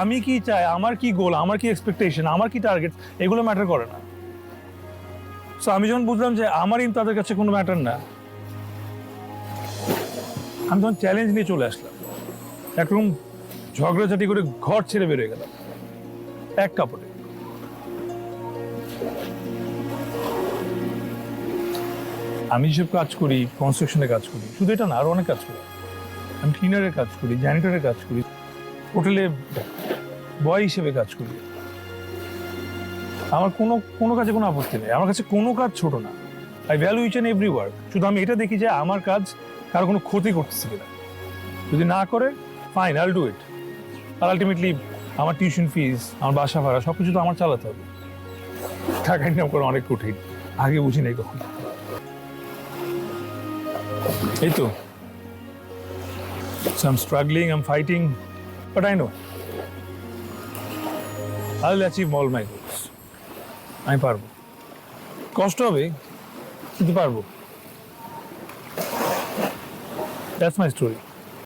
আমি কি চাই? আমার কি গোল আমার কি এক্সপেকটেশন আমার কি টার্গেট এগুলো ম্যাটার করে না। সো আমি যখন বুঝলাম যে আমার ইন তাদের কাছে কোনো ম্যাটার না, আমি তখন চ্যালেঞ্জ নিয়ে চলে আসলাম। একরকম ঝগড়াঝাটি করে ঘর ছেড়ে বেরোয় গেলাম। এক কাপড়ে। আমি যেসব কাজ করি কনস্ট্রাকশনে কাজ করি, শুধু এটা না, আরও অনেক কাজ করি। আমি ক্লিনারের কাজ করি জ্যানিটরের কাজ করি। হোটেলে বয় হিসেবে কাজ করি। আমার কোনো কোনো কাজে কোনো আপত্তি নেই। আমার কাছে কোনো কাজ ছোট না। I value each and every work শুধু আমি এটা দেখি যে আমার কাজ কারও কোনো ক্ষতি করতেছে কিনা। যদি না করে ফাইন আল ডু ইট আর আলটিমেটলি আমার টিউশন ফিস আমার বাসা ভাড়া সব কিছু তো আমার চালাতে হবে। টাকা ইনকাম করা অনেক কঠিন। আগে বুঝি নাই কখন। এই তো। So I'm struggling, I'm fighting, but I know I'll achieve all my goals. আমি পারব কষ্ট হবে কিন্তু পারব দ্যাটস মাই স্টোরি